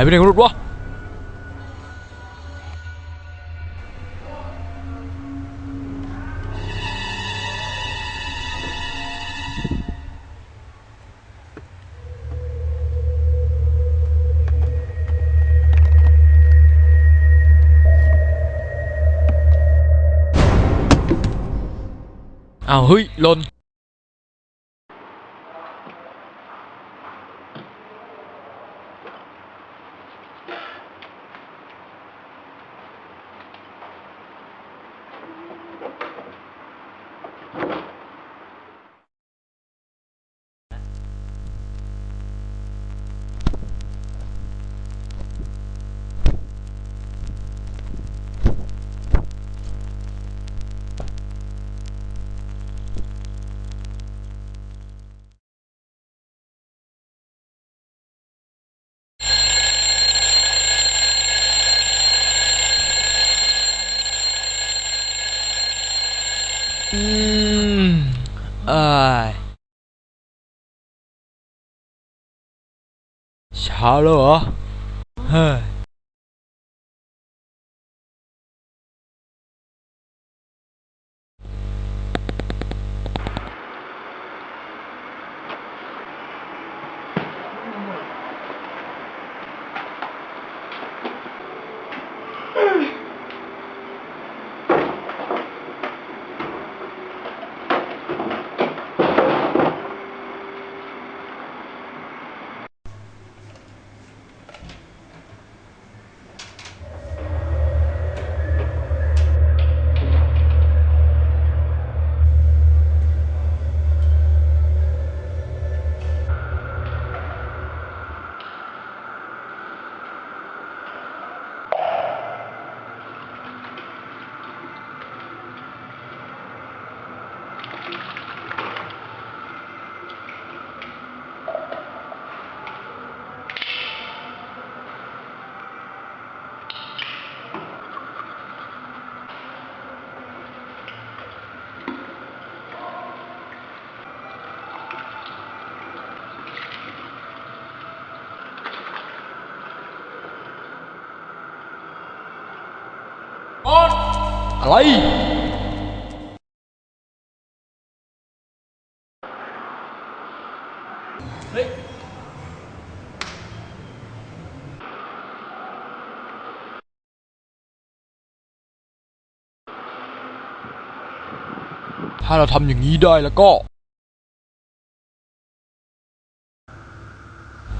หายไปไหนกัน เช้าแล้วเหร อะไร เฮ้ย ถ้าเราทำอย่างนี้ได้แล้วก็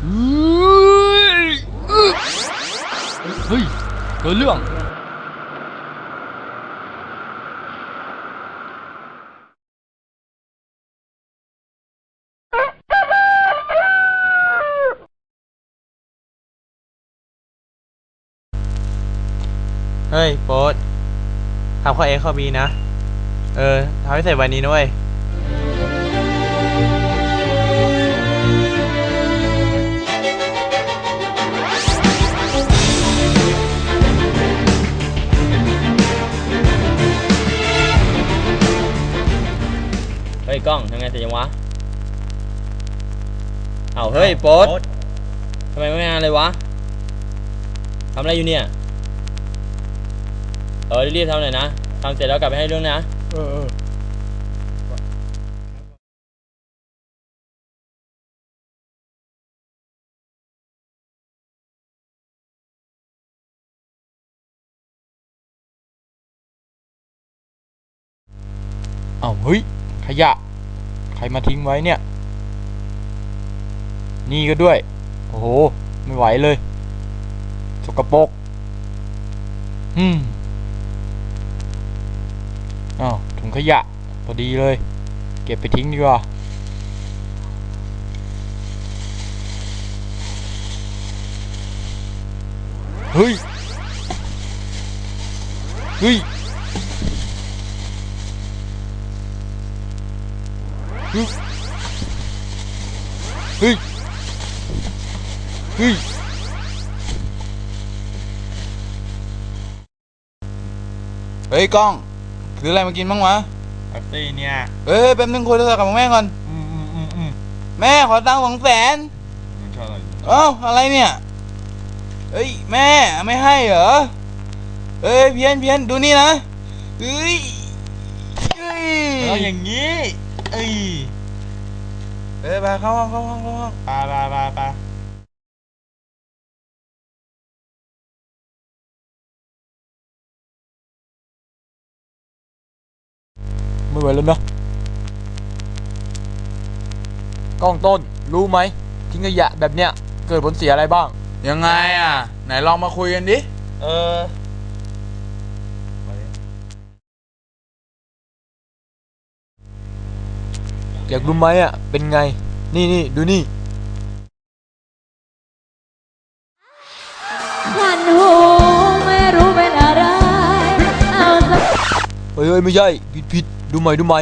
เฮ้ยเฮ้ยเกิดเรื่อง เฮ้ยโป๊ตทำข้อเอข้อบีนะ เออทำให้เสร็จวันนี้นะเว้ยเฮ้ยกล้องทำไงเสร็จยังวะเอาเฮ้ยโป๊ตทำไมไม่งานเลยวะทำอะไรอยู่เนี่ย เออรีบๆทำหน่อยนะทำเสร็จแล้วกลับไปให้เรื่องนะ เออเออเอ้าเฮ้ย ขยะ ใครมาทิ้งไว้เนี่ย นี่ก็ด้วย โอ้โห ไม่ไหวเลย สกปรกอืมอ้าวถุ งขยะพอดีเลย เก็บไปทิ้งดีกว่าเฮ้ย เฮ้ยเฮ้ยเฮ้ยเฮ้ยเฮ้ยกล้อง ซื้ออะไรมากินบ้างวะแท็กซี่เนี่ยเอ้ยแป๊บนึงคุยโทรศัพท์กับแม่ก่อน อืมอืมอืมอืมแม่ขอตังค์สองแสนไม่ชอบอะไรเอ้าอะไรเนี่ยเอ้ยแม่ไม่ให้เหรอ เอ้ยเพี้ยนเพี้ยนดูนี่นะเอ้ยเอ้ยเอาอย่างนี้ เอ้ยเอ้ยไปเข้าห้องเข้าห้องเข้าห้อง ไปไปไปไป ไม่ไหวแล้วนะกล้องต้นรู้ไหมทิ้งขยะแบบเนี้ยเกิดผลเสียอะไรบ้าง ยังไงอะ ไหนลองมาคุยกันดิ เอออยากรู้ไหมอะ เป็นไง นี่นี่ดูนี่ฉันหู เฮ้ยเฮ้ยไม่ใช่ผิดผิดดูใหม่ดูใหม่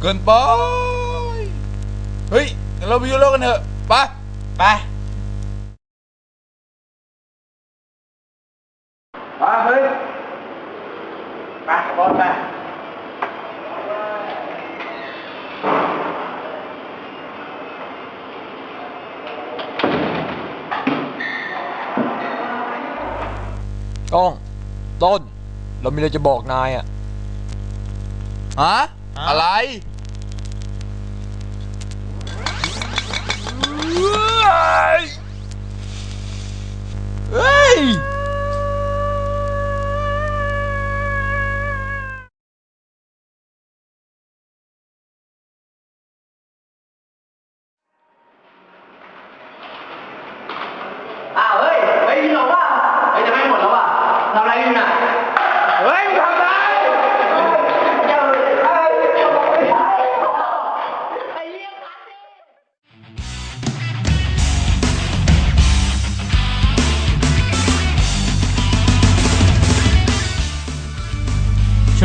เฮ้ยเกินไปเฮ้ยงั้นเราไปยุโรปกันเถอะไปไปมาเฮ้ยไปบอลไปกล้องต้น เรามีอะไรจะบอกนายอะฮะ อะไร เ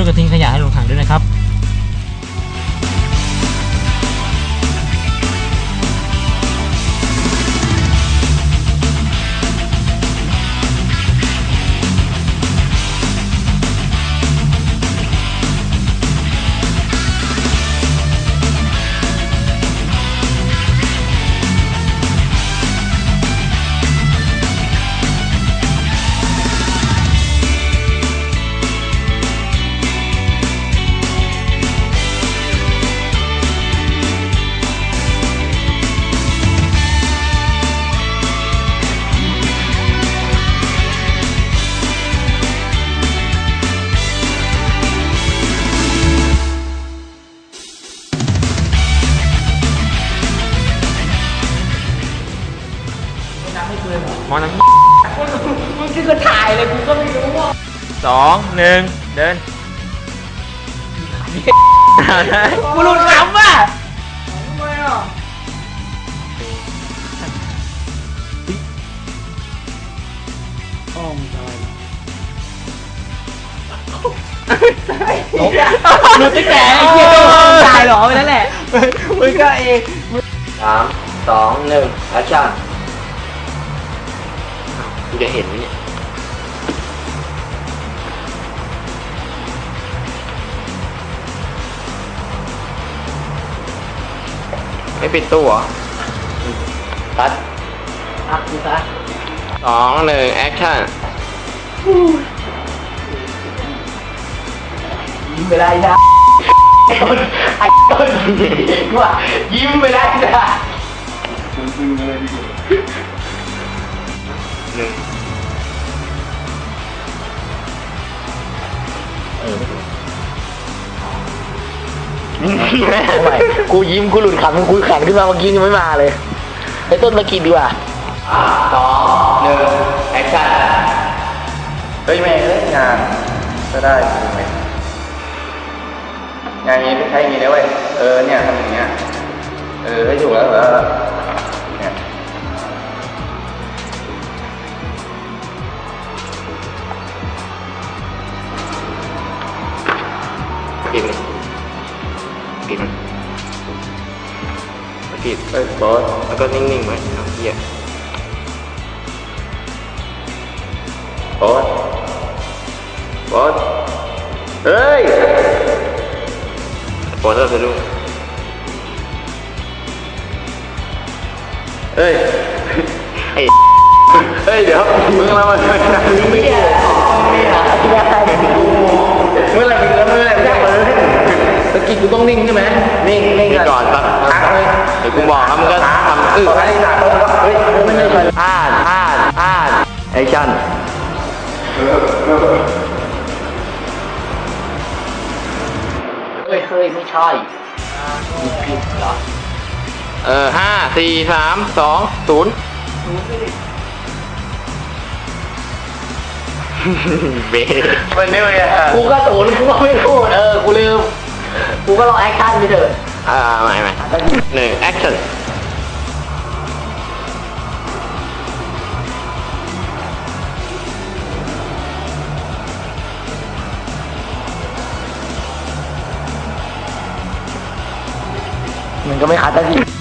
วยกันทิ้งขยะให้ลงถังด้วยนะครับ สองหนึ่งเดินกูหลุดขำว่ะหลุดตั้งแต่ไอ้เหี้ยต้องตายหรอไปนั่นแหละมึงก็เองสามสองหนึ่งแอคชั่น กูจะเห็นไหมเนี่ยไม่ปิดตู้เหรอตัดอักดูซะสองหนึ่งแอคชั่นยิ้มไปได้นะไอ้ต้นไอ้ต้นว่ายิ้มไปได้นะห ไม่กูยิ้มกูหลุดขำกูขันขึ้นมาเมื่อกี้ยังไม่มาเลยไอ้ต้นมากินดีกว่าสองหนึ่งแอคชั่นเฮ้ยแม่เล่นงานสก็ได้ถูกไหมอย่างนี้ไม่ใช่อย่างนี้นะเว้ยเออเนี่ยทำอย่างเงี้ยเออให้ถูกแล้วเหรอ กินเอ้ยบอสแล้วก็นิ่งๆไว้เอาเหี้ยบอส ตะกี้กูต้องนิ่งใช่ไหมนิ่งนิ่งก่อนสักพักเลยเดี๋ยวกูบอกแล้วมึงก็ทำเอออะไรหนักเฮ้ยไม่ใช่อ่านอ่านอ่านไอชั่นเฮ้ยเฮ้ยไม่ใช่มีผิดเหรอเออห้าสี่สามสองศูนย์เบมันนี่เลยอะกูก็ศูนย์กูก็ไม่พูดเออกูลืม กูก็ลองแอคชั่นไปเถอะอ่าใหม่ใหม่หนึ่งแอคชั่นมันก็ไม่คัดสักที